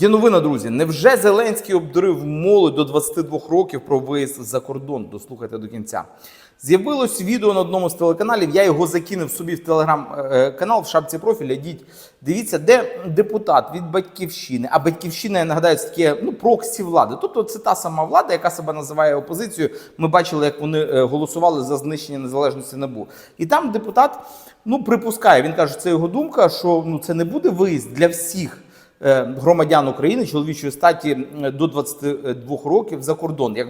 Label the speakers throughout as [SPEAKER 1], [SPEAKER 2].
[SPEAKER 1] Є новина, друзі. Невже Зеленський обдурив молодь до 22 років про виїзд за кордон? Дослухайте до кінця. З'явилось відео на одному з телеканалів. Я його закинув собі в телеграм-канал в шапці профіля. Йдіть, дивіться, де депутат від батьківщини. А батьківщина, я нагадаю, це таке ну, проксі влади. Тобто це та сама влада, яка себе називає опозицією. Ми бачили, як вони е, голосували за знищення незалежності НАБУ. І там депутат ну, припускає, він каже, це його думка, що ну, це не буде виїзд для всіх е, громадян України чоловічої статі е, до 22 років за кордон, як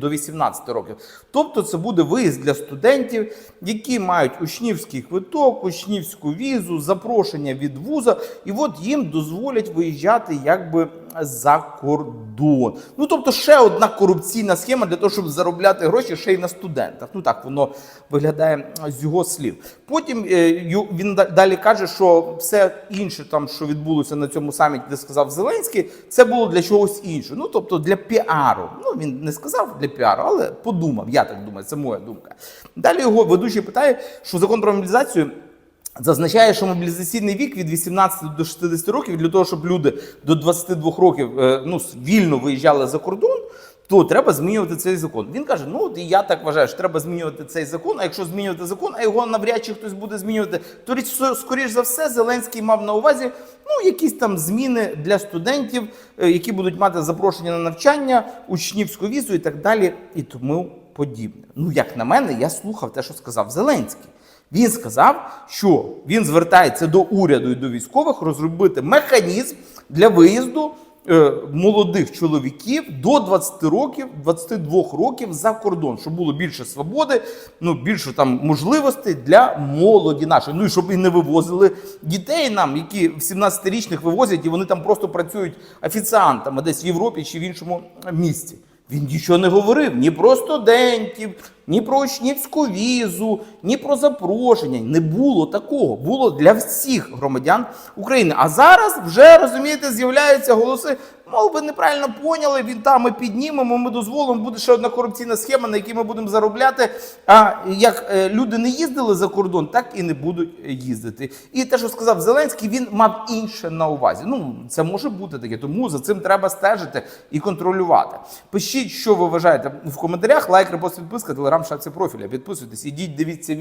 [SPEAKER 1] до 18 років. Тобто це буде виїзд для студентів, які мають учнівський квиток, учнівську візу, запрошення від вуза, і от їм дозволять виїжджати якби за кордон. Ну тобто ще одна корупційна схема для того, щоб заробляти гроші ще й на студентах. Ну так воно виглядає з його слів. Потім е, він далі каже, що все інше, там, що відбулося на цьому саміті, де сказав Зеленський, це було для чогось іншого. Ну тобто для піару. Ну він не сказав для піару, але подумав. Я так думаю, це моя думка. Далі його ведучий питає, що закон про мобілізацію. Зазначає, що мобілізаційний вік від 18 до 60 років для того, щоб люди до 22 років е, ну, вільно виїжджали за кордон, то треба змінювати цей закон. Він каже: ну от і я так вважаю, що треба змінювати цей закон. А якщо змінювати закон, а його навряд чи хтось буде змінювати, то річ скоріш за все Зеленський мав на увазі ну якісь там зміни для студентів, е, які будуть мати запрошення на навчання, учнівську візу і так далі, і тому подібне. Ну як на мене, я слухав те, що сказав Зеленський. Він сказав, що він звертається до уряду і до військових розробити механізм для виїзду е, молодих чоловіків до 20 років, 22 років за кордон, щоб було більше свободи, ну більше там можливостей для молоді нашої. Ну і щоб і не вивозили дітей нам, які в 17-річних вивозять, і вони там просто працюють офіціантами десь в Європі чи в іншому місці. Він нічого не говорив ні про студентів, ні про учнівську візу, ні про запрошення. Не було такого. Було для всіх громадян України. А зараз вже розумієте, з'являються голоси. Мов ви неправильно поняли, він там ми піднімемо, ми дозволимо, буде ще одна корупційна схема, на якій ми будемо заробляти. А як е, люди не їздили за кордон, так і не будуть їздити. І те, що сказав Зеленський, він мав інше на увазі. Ну, це може бути таке, тому за цим треба стежити і контролювати. Пишіть, що ви вважаєте в коментарях. Лайк, репост, підписка, телеграм, шапці профіля. Підписуйтесь, ідіть, дивіться відео.